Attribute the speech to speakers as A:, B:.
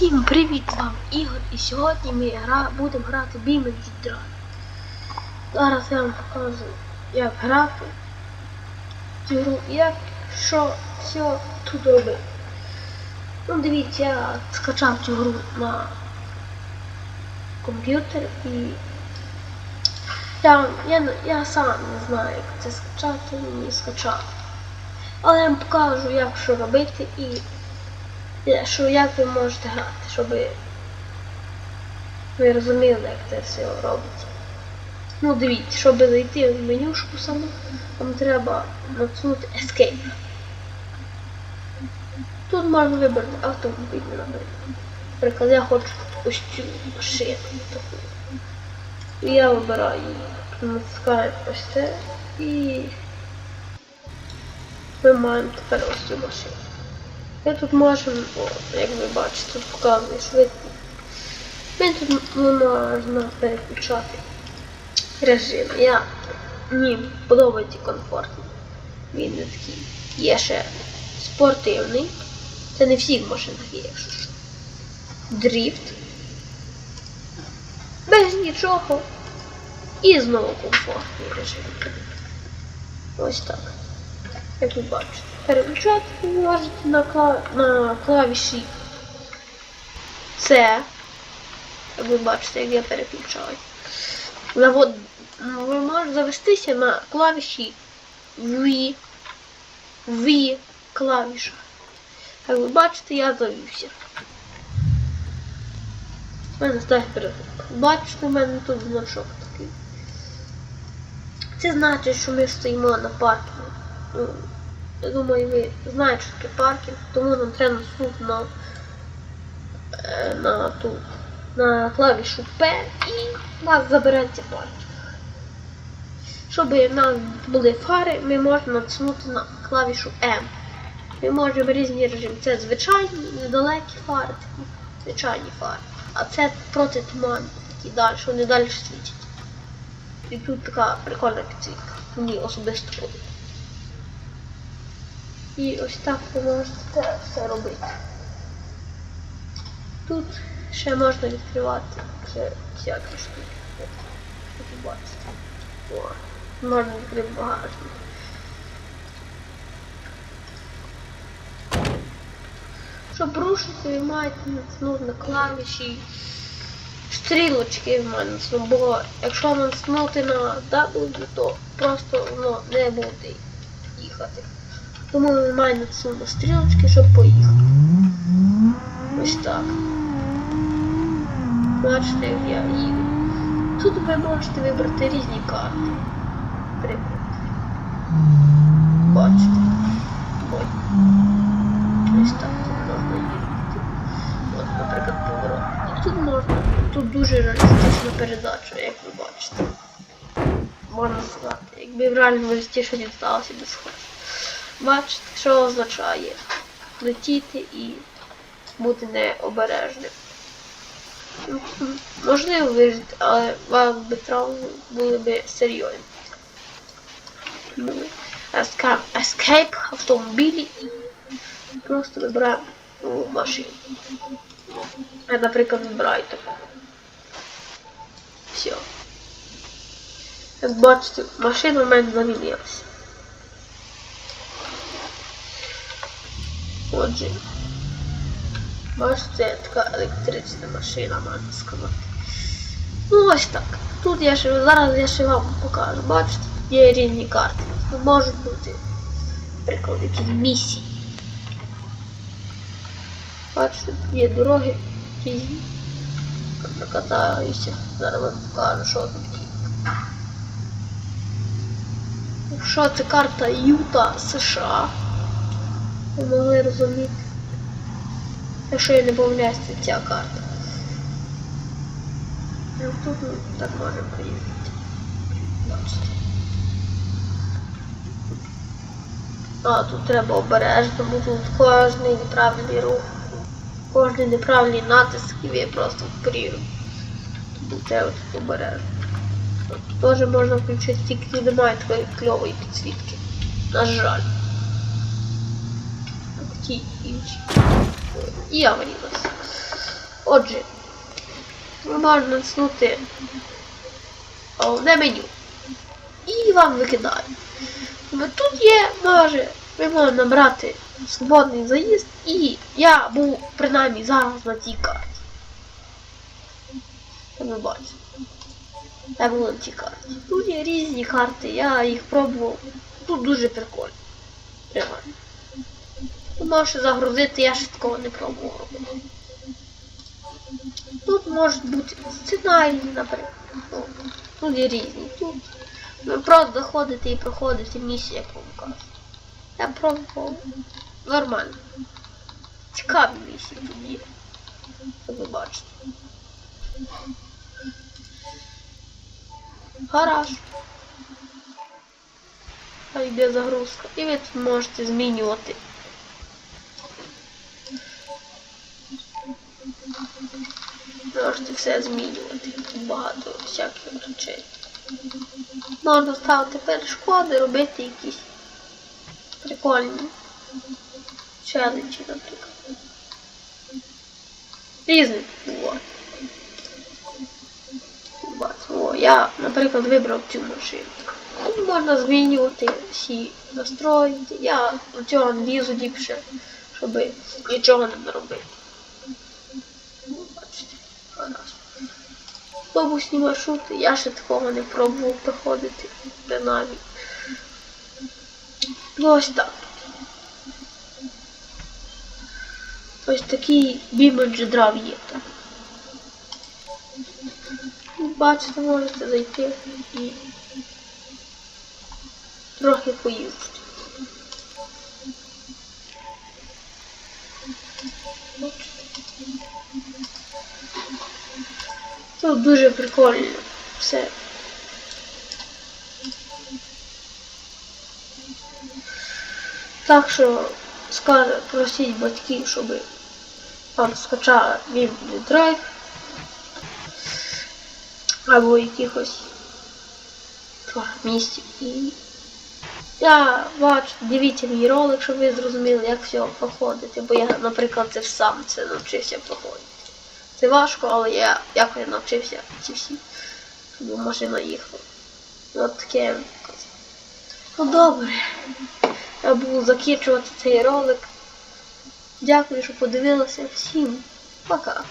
A: Всім привіт вам, Ігор, і сьогодні ми гра... будемо грати Бімен Дра. Зараз я вам покажу, як грати цю гру, як що все тут робити. Ну дивіться, я скачав цю гру на комп'ютер і я, я, я сам не знаю, як це скачати, мені скачав. Але я вам покажу, як що робити і що як ви можете грати, щоб ви розуміли, як це все робиться. Ну дивіться, щоб зайти в менюшку саму, вам треба натиснути Escape. Тут можна вибрати автомобіль, наприклад. Наприклад, я хочу ось цю машину таку. Я вибираю її. Натискаю ось це і ми маємо тепер ось цю машину. Ми тут можемо, як ви бачите, тут показує швидкість. Ми тут можна переключати режим. Я мені подобається комфортно. Він не такий. Є ще спортивний. Це не всіх машинах є, якщо що. Дріфт. Без нічого. І знову комфортний режим. Ось так. Як ви бачите. Переключати можете на, кла... на клавіші С. Ви бачите, як я переключаю. Завод... ну, Ви можете завестися на клавіші V. V клавіша. Як ви бачите, я завівся. У мене стає перезвук. Бачите, у мене тут значок такий. Це значить, що ми стоїмо на паркінгу. Я думаю, ви знаєте, що таке паркінг, тому нам треба натиснути на, е, на, ту, на клавішу P і нас забереться паркінг. Щоб в нас були фари, ми можемо натиснути на клавішу M. Ми можемо різні режими. Це звичайні, недалекі фари, такі звичайні фари. А це проти туману, такі далі, вони далі світять. І тут така прикольна підсвітка. Мені особисто подобається. І ось так ви можете все робити. Тут ще можна відкривати ще всякі штуки. Ви бачите. О, можна відкрити багажник. Щоб рушити, ви маєте натиснути на клавіші стрілочки в мене, бо якщо натиснути на W, то просто воно не буде їхати. Тому ми маємо на стрілочки, щоб поїхати. Ось так. Бачите, як я їду. Тут ви можете вибрати різні карти. Наприклад. Бачите. Ой. Ось так тут можна їздити. От, наприклад, поворот. І тут можна. Тут дуже реалістична передача, як ви бачите. Можна сказати. Якби в реальному житті щось сталося би схоже. Бачите, що означає летіти і бути необережним. Можливо вижити, але вам би травми були б серйозні. Escape автомобілі і просто вибираємо машину. Я, наприклад, вибираю таку. Все. Як бачите, машина в мене замінилася. Отже, бачите, така електрична машина, можна сказати. Ну ось так. Тут я ще зараз я ще вам покажу. Бачите, тут є різні карти. Тут можуть бути, наприклад, якісь місії. Бачите, є дороги різні. Накатаюся. Зараз вам покажу, що тут є. Якщо це карта Юта США. Могли розуміти. Якщо я не помиляюсь, ця карта. Ну тут ми так можемо поїздити. Бачите. А, тут треба обережно, бо тут кожний неправильний рух, кожний неправильний натиск ви просто в прірву. Тут треба тут обережно. Тут теж можна включити, тільки немає такої кльової підсвітки. На жаль ті інші. І я варілася. Отже, ви можете натиснути головне меню. І вам викидає. Тут є, може, ви можете набрати свободний заїзд, і я був принаймні зараз на цій карті. Ви бачите. Я був на цій карті. Тут є різні карти, я їх пробував. Тут дуже прикольно. Реально. Тут можеш загрузити, я ще такого не пробував. Тут можуть бути сценарії, наприклад. Ну, Тут є різні. Тут ви просто заходите і проходите місію, як вам кажуть. Я пробував. Нормально. Цікаві місії тут є. Як ви бачите. Гараж. А йде загрузка. І ви тут можете змінювати. Можете все змінювати. Багато всяких речей. Можна ставити перешкоди, робити якісь прикольні челенджі, наприклад. Різні. Бачимо, О, я, наприклад, вибрав цю машину. Можна змінювати всі настрої. Я цього не лізу ліпше, щоб нічого не наробити. Ну, Бачите, гаразд. Автобусні маршрути, я ще такого не пробував проходити, принаймні. Ну ось так. Ось такий бімедж драв є там. Бачите, можете зайти і трохи поїздити. Тут дуже прикольно все. Так що скаже, просіть батьків, щоб вам скачали Wimbledon Drive або якихось місць. І я бачу, дивіться мій ролик, щоб ви зрозуміли, як все проходити. Бо я, наприклад, це сам це навчився проходити. Це важко, але я якось навчився ці всі, щоб машина їхала. От таке. Ну добре. Я буду закінчувати цей ролик. Дякую, що подивилися. Всім пока.